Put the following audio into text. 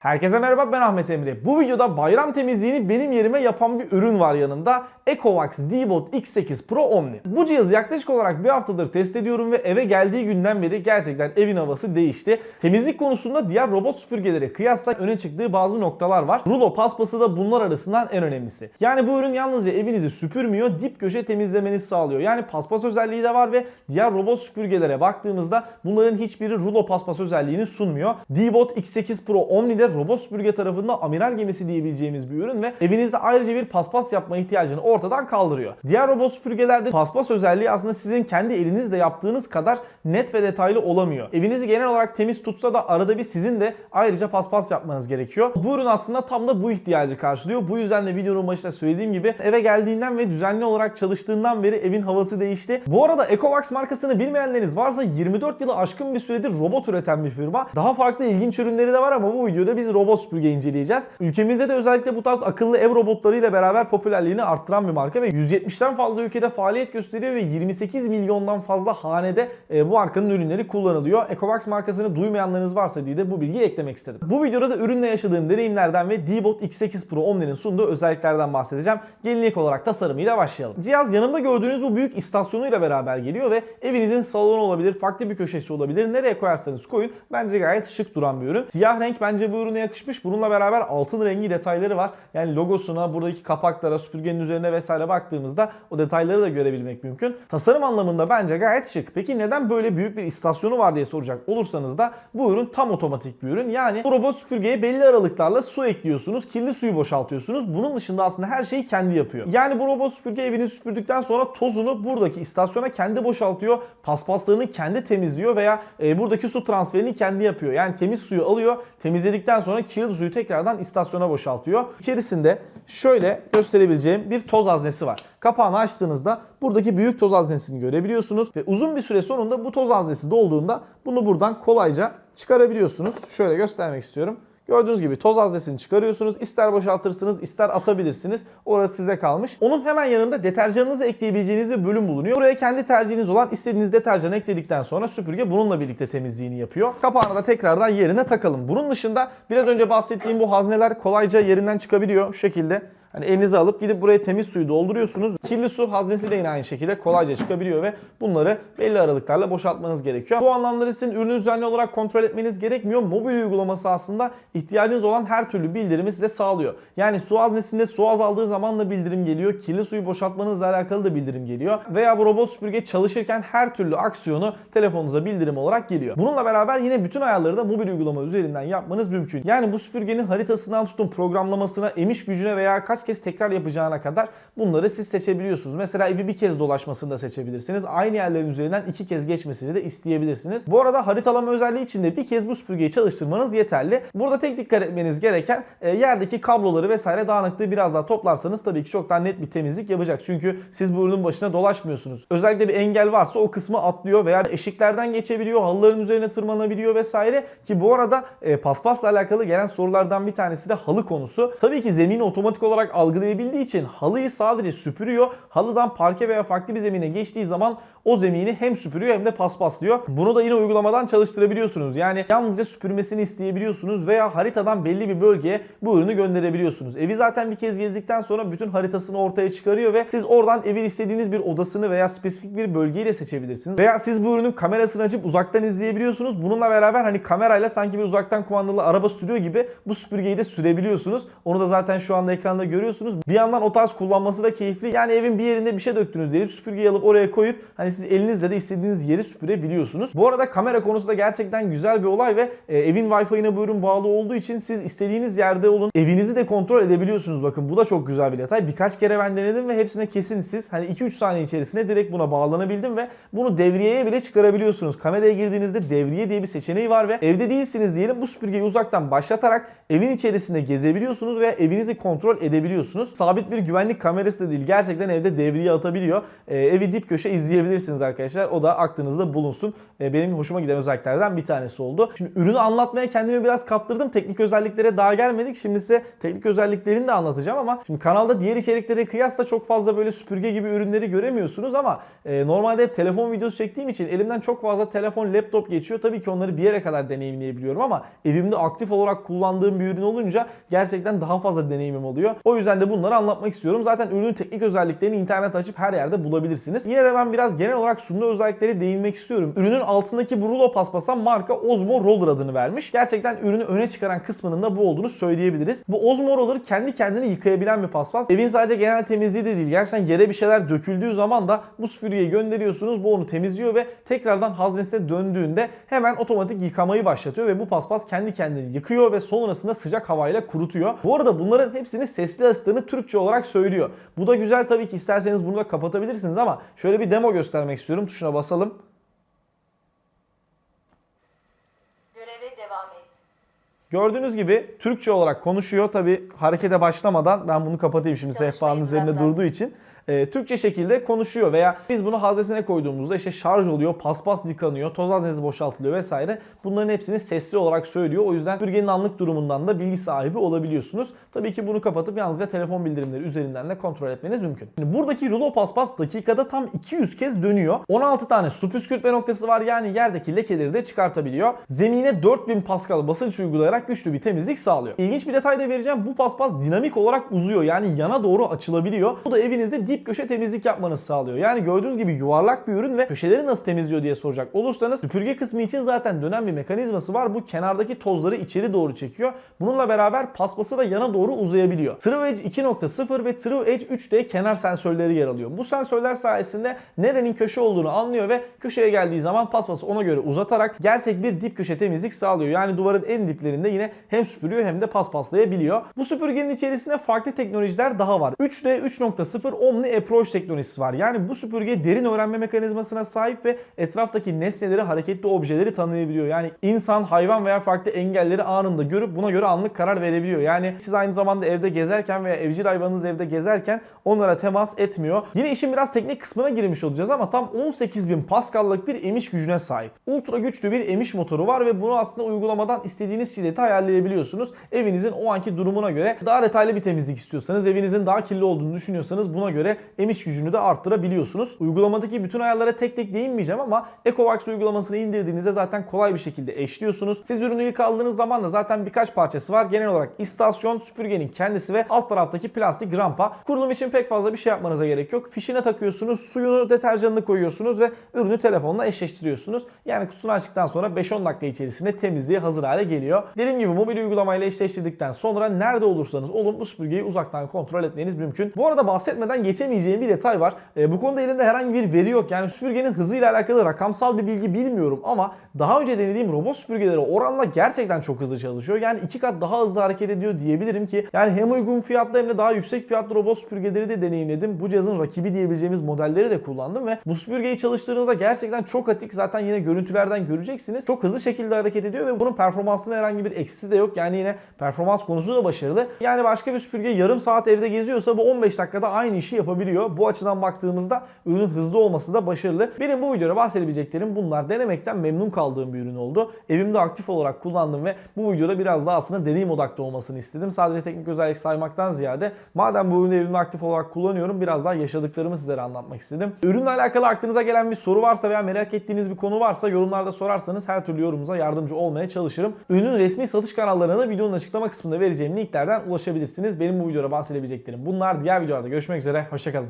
Herkese merhaba ben Ahmet Emre. Bu videoda bayram temizliğini benim yerime yapan bir ürün var yanımda. Ecovax D-Bot X8 Pro Omni. Bu cihazı yaklaşık olarak bir haftadır test ediyorum ve eve geldiği günden beri gerçekten evin havası değişti. Temizlik konusunda diğer robot süpürgelere kıyasla öne çıktığı bazı noktalar var. Rulo paspası da bunlar arasından en önemlisi. Yani bu ürün yalnızca evinizi süpürmüyor, dip köşe temizlemenizi sağlıyor. Yani paspas özelliği de var ve diğer robot süpürgelere baktığımızda bunların hiçbiri rulo paspas özelliğini sunmuyor. D-Bot X8 Pro Omni de robot süpürge tarafında amiral gemisi diyebileceğimiz bir ürün ve evinizde ayrıca bir paspas yapma ihtiyacını ortadan kaldırıyor. Diğer robot süpürgelerde paspas özelliği aslında sizin kendi elinizle yaptığınız kadar net ve detaylı olamıyor. Evinizi genel olarak temiz tutsa da arada bir sizin de ayrıca paspas yapmanız gerekiyor. Bu ürün aslında tam da bu ihtiyacı karşılıyor. Bu yüzden de videonun başında söylediğim gibi eve geldiğinden ve düzenli olarak çalıştığından beri evin havası değişti. Bu arada Ecovax markasını bilmeyenleriniz varsa 24 yılı aşkın bir süredir robot üreten bir firma. Daha farklı ilginç ürünleri de var ama bu videoda biz robot süpürge inceleyeceğiz. Ülkemizde de özellikle bu tarz akıllı ev robotlarıyla beraber popülerliğini arttıran bir marka ve 170'ten fazla ülkede faaliyet gösteriyor ve 28 milyondan fazla hanede e, bu markanın ürünleri kullanılıyor. Ecovax markasını duymayanlarınız varsa diye de bu bilgiyi eklemek istedim. Bu videoda da ürünle yaşadığım deneyimlerden ve D-Bot X8 Pro Omni'nin sunduğu özelliklerden bahsedeceğim. Gelin ilk olarak tasarımıyla başlayalım. Cihaz yanımda gördüğünüz bu büyük istasyonuyla beraber geliyor ve evinizin salonu olabilir, farklı bir köşesi olabilir. Nereye koyarsanız koyun. Bence gayet şık duran bir ürün. Siyah renk bence bu ürüne yakışmış. Bununla beraber altın rengi detayları var. Yani logosuna, buradaki kapaklara, süpürgenin üzerine vesaire baktığımızda o detayları da görebilmek mümkün. Tasarım anlamında bence gayet şık. Peki neden böyle büyük bir istasyonu var diye soracak olursanız da bu ürün tam otomatik bir ürün. Yani bu robot süpürgeye belli aralıklarla su ekliyorsunuz, kirli suyu boşaltıyorsunuz. Bunun dışında aslında her şeyi kendi yapıyor. Yani bu robot süpürge evinizi süpürdükten sonra tozunu buradaki istasyona kendi boşaltıyor. Paspaslarını kendi temizliyor veya e, buradaki su transferini kendi yapıyor. Yani temiz suyu alıyor, temizledikten sonra kirli suyu tekrardan istasyona boşaltıyor. İçerisinde şöyle gösterebileceğim bir toz haznesi var. Kapağını açtığınızda buradaki büyük toz haznesini görebiliyorsunuz ve uzun bir süre sonunda bu toz haznesi dolduğunda bunu buradan kolayca çıkarabiliyorsunuz. Şöyle göstermek istiyorum. Gördüğünüz gibi toz haznesini çıkarıyorsunuz. İster boşaltırsınız, ister atabilirsiniz. Orası size kalmış. Onun hemen yanında deterjanınızı ekleyebileceğiniz bir bölüm bulunuyor. Buraya kendi tercihiniz olan istediğiniz deterjanı ekledikten sonra süpürge bununla birlikte temizliğini yapıyor. Kapağını da tekrardan yerine takalım. Bunun dışında biraz önce bahsettiğim bu hazneler kolayca yerinden çıkabiliyor şu şekilde. Hani elinize alıp gidip buraya temiz suyu dolduruyorsunuz. Kirli su haznesi de yine aynı şekilde kolayca çıkabiliyor ve bunları belli aralıklarla boşaltmanız gerekiyor. Bu anlamda sizin ürünü düzenli olarak kontrol etmeniz gerekmiyor. Mobil uygulaması aslında ihtiyacınız olan her türlü bildirimi size sağlıyor. Yani su haznesinde su azaldığı zaman da bildirim geliyor. Kirli suyu boşaltmanızla alakalı da bildirim geliyor. Veya bu robot süpürge çalışırken her türlü aksiyonu telefonunuza bildirim olarak geliyor. Bununla beraber yine bütün ayarları da mobil uygulama üzerinden yapmanız mümkün. Yani bu süpürgenin haritasından tutun programlamasına, emiş gücüne veya kaç kez tekrar yapacağına kadar bunları siz seçebiliyorsunuz. Mesela evi bir kez dolaşmasını da seçebilirsiniz. Aynı yerlerin üzerinden iki kez geçmesini de isteyebilirsiniz. Bu arada haritalama özelliği için de bir kez bu süpürgeyi çalıştırmanız yeterli. Burada tek dikkat etmeniz gereken e, yerdeki kabloları vesaire dağınıklığı biraz daha toplarsanız tabii ki çok daha net bir temizlik yapacak. Çünkü siz bu ürünün başına dolaşmıyorsunuz. Özellikle bir engel varsa o kısmı atlıyor veya eşiklerden geçebiliyor, halıların üzerine tırmanabiliyor vesaire. Ki bu arada e, paspasla alakalı gelen sorulardan bir tanesi de halı konusu. Tabii ki zemini otomatik olarak algılayabildiği için halıyı sadece süpürüyor. Halıdan parke veya farklı bir zemine geçtiği zaman o zemini hem süpürüyor hem de paspaslıyor. Bunu da yine uygulamadan çalıştırabiliyorsunuz. Yani yalnızca süpürmesini isteyebiliyorsunuz veya haritadan belli bir bölgeye bu ürünü gönderebiliyorsunuz. Evi zaten bir kez gezdikten sonra bütün haritasını ortaya çıkarıyor ve siz oradan evin istediğiniz bir odasını veya spesifik bir bölgeyi de seçebilirsiniz. Veya siz bu ürünün kamerasını açıp uzaktan izleyebiliyorsunuz. Bununla beraber hani kamerayla sanki bir uzaktan kumandalı araba sürüyor gibi bu süpürgeyi de sürebiliyorsunuz. Onu da zaten şu anda ekranda görüyorsunuz. Bir yandan o tarz kullanması da keyifli. Yani evin bir yerinde bir şey döktünüz diyelim süpürgeyi alıp oraya koyup hani siz elinizle de istediğiniz yeri süpürebiliyorsunuz. Bu arada kamera konusu da gerçekten güzel bir olay ve e, evin Wi-Fi'ine bu ürün bağlı olduğu için siz istediğiniz yerde olun. Evinizi de kontrol edebiliyorsunuz. Bakın bu da çok güzel bir detay. Birkaç kere ben denedim ve hepsine kesintisiz hani 2-3 saniye içerisinde direkt buna bağlanabildim ve bunu devriyeye bile çıkarabiliyorsunuz. Kameraya girdiğinizde devriye diye bir seçeneği var ve evde değilsiniz diyelim bu süpürgeyi uzaktan başlatarak evin içerisinde gezebiliyorsunuz veya evinizi kontrol edebiliyorsunuz izleyebiliyorsunuz. Sabit bir güvenlik kamerası da değil. Gerçekten evde devriye atabiliyor. Ee, evi dip köşe izleyebilirsiniz arkadaşlar. O da aklınızda bulunsun. Ee, benim hoşuma giden özelliklerden bir tanesi oldu. Şimdi ürünü anlatmaya kendimi biraz kaptırdım. Teknik özelliklere daha gelmedik. Şimdi size teknik özelliklerini de anlatacağım ama şimdi kanalda diğer içeriklere kıyasla çok fazla böyle süpürge gibi ürünleri göremiyorsunuz ama e, normalde hep telefon videosu çektiğim için elimden çok fazla telefon, laptop geçiyor. Tabii ki onları bir yere kadar deneyimleyebiliyorum ama evimde aktif olarak kullandığım bir ürün olunca gerçekten daha fazla deneyimim oluyor. O yüzden de bunları anlatmak istiyorum. Zaten ürünün teknik özelliklerini internet açıp her yerde bulabilirsiniz. Yine de ben biraz genel olarak sunduğu özellikleri değinmek istiyorum. Ürünün altındaki bu rulo paspasa marka Osmo Roller adını vermiş. Gerçekten ürünü öne çıkaran kısmının da bu olduğunu söyleyebiliriz. Bu Osmo Roller kendi kendini yıkayabilen bir paspas. Evin sadece genel temizliği de değil. Gerçekten yere bir şeyler döküldüğü zaman da bu süpürgeyi gönderiyorsunuz. Bu onu temizliyor ve tekrardan haznesine döndüğünde hemen otomatik yıkamayı başlatıyor ve bu paspas kendi kendini yıkıyor ve sonrasında sıcak havayla kurutuyor. Bu arada bunların hepsini sesli asistanı Türkçe olarak söylüyor. Bu da güzel tabii ki isterseniz bunu da kapatabilirsiniz ama şöyle bir demo göstermek istiyorum. Tuşuna basalım. Göreve devam et. Gördüğünüz gibi Türkçe olarak konuşuyor. Tabi harekete başlamadan ben bunu kapatayım şimdi sehpanın üzerinde durduğu için. Ee, Türkçe şekilde konuşuyor veya biz bunu haznesine koyduğumuzda işte şarj oluyor, paspas yıkanıyor, toz haznesi boşaltılıyor vesaire. Bunların hepsini sesli olarak söylüyor. O yüzden süpürgenin anlık durumundan da bilgi sahibi olabiliyorsunuz. Tabii ki bunu kapatıp yalnızca telefon bildirimleri üzerinden de kontrol etmeniz mümkün. Şimdi buradaki rulo paspas dakikada tam 200 kez dönüyor. 16 tane su püskürtme noktası var yani yerdeki lekeleri de çıkartabiliyor. Zemine 4000 Pascal basınç uygulayarak güçlü bir temizlik sağlıyor. İlginç bir detay da vereceğim. Bu paspas dinamik olarak uzuyor. Yani yana doğru açılabiliyor. Bu da evinizde dip köşe temizlik yapmanızı sağlıyor. Yani gördüğünüz gibi yuvarlak bir ürün ve köşeleri nasıl temizliyor diye soracak olursanız süpürge kısmı için zaten dönen bir mekanizması var. Bu kenardaki tozları içeri doğru çekiyor. Bununla beraber paspası da yana doğru uzayabiliyor. True Edge 2.0 ve True Edge 3'te kenar sensörleri yer alıyor. Bu sensörler sayesinde nerenin köşe olduğunu anlıyor ve köşeye geldiği zaman paspası ona göre uzatarak gerçek bir dip köşe temizlik sağlıyor. Yani duvarın en diplerinde yine hem süpürüyor hem de paspaslayabiliyor. Bu süpürgenin içerisinde farklı teknolojiler daha var. 3D 3.0 Omni Approach teknolojisi var. Yani bu süpürge derin öğrenme mekanizmasına sahip ve etraftaki nesneleri, hareketli objeleri tanıyabiliyor. Yani insan, hayvan veya farklı engelleri anında görüp buna göre anlık karar verebiliyor. Yani siz aynı zamanda evde gezerken veya evcil hayvanınız evde gezerken onlara temas etmiyor. Yine işin biraz teknik kısmına girmiş olacağız ama tam 18.000 Pascal'lık bir emiş gücüne sahip. Ultra güçlü bir emiş motoru var ve bunu aslında uygulamadan istediğiniz şiddeti ayarlayabiliyorsunuz. Evinizin o anki durumuna göre daha detaylı bir temizlik istiyorsanız, evinizin daha kirli olduğunu düşünüyorsanız buna göre emiş gücünü de arttırabiliyorsunuz. Uygulamadaki bütün ayarlara tek tek değinmeyeceğim ama EcoVax uygulamasını indirdiğinizde zaten kolay bir şekilde eşliyorsunuz. Siz ürünü ilk aldığınız zaman da zaten birkaç parçası var. Genel olarak istasyon, süpürgenin kendisi ve alt taraftaki plastik rampa. Kurulum için pek fazla bir şey yapmanıza gerek yok. Fişine takıyorsunuz, suyunu, deterjanını koyuyorsunuz ve ürünü telefonla eşleştiriyorsunuz. Yani kutusunu açtıktan sonra 5-10 dakika içerisinde temizliğe hazır hale geliyor. Dediğim gibi mobil uygulamayla eşleştirdikten sonra nerede olursanız olun bu süpürgeyi uzaktan kontrol etmeniz mümkün. Bu arada bahsetmeden geçemeyeceğim bir detay var. E, bu konuda elimde herhangi bir veri yok. Yani süpürgenin hızıyla alakalı rakamsal bir bilgi bilmiyorum ama daha önce denediğim robot süpürgeleri oranla gerçekten çok hızlı çalışıyor. Yani iki kat daha hızlı hareket ediyor diyebilirim ki yani hem uygun fiyatlı hem de daha yüksek fiyatlı robot süpürgeleri de deneyimledim. Bu cihazın rakibi diyebileceğimiz modelleri de kullandım ve bu süpürgeyi çalıştırdığınızda gerçekten çok atik. Zaten yine görüntülerden göreceksiniz. Çok hızlı şekilde hareket ediyor ve bunun performansında herhangi bir eksisi de yok. Yani yine performans konusu da başarılı. Yani başka bir süpürge yarım saat evde geziyorsa bu 15 dakikada aynı işi yapabiliyor. Bu açıdan baktığımızda ürünün hızlı olması da başarılı. Benim bu videoda bahsedebileceklerim bunlar. Denemekten memnun kaldığım bir ürün oldu. Evimde aktif olarak kullandım ve bu videoda biraz daha aslında deneyim odaklı olmasını istedim. Sadece teknik özellik saymaktan ziyade madem bu ürünü evimde aktif olarak kullanıyorum biraz daha yaşadıklarımı sizlere anlatmak istedim. Ürünle alakalı aklınıza gelen bir soru varsa veya merak ettiğiniz bir konu varsa yorumlarda sorarsanız her türlü yorumunuza yardımcı olmaya çalışırım. Ürünün resmi satış kanallarına da videonun açıklama kısmında vereceğim linklerden ulaşabilirsiniz. Benim bu videoda bahsedebileceklerim bunlar. Diğer videolarda görüşmek üzere. Hoşçakalın.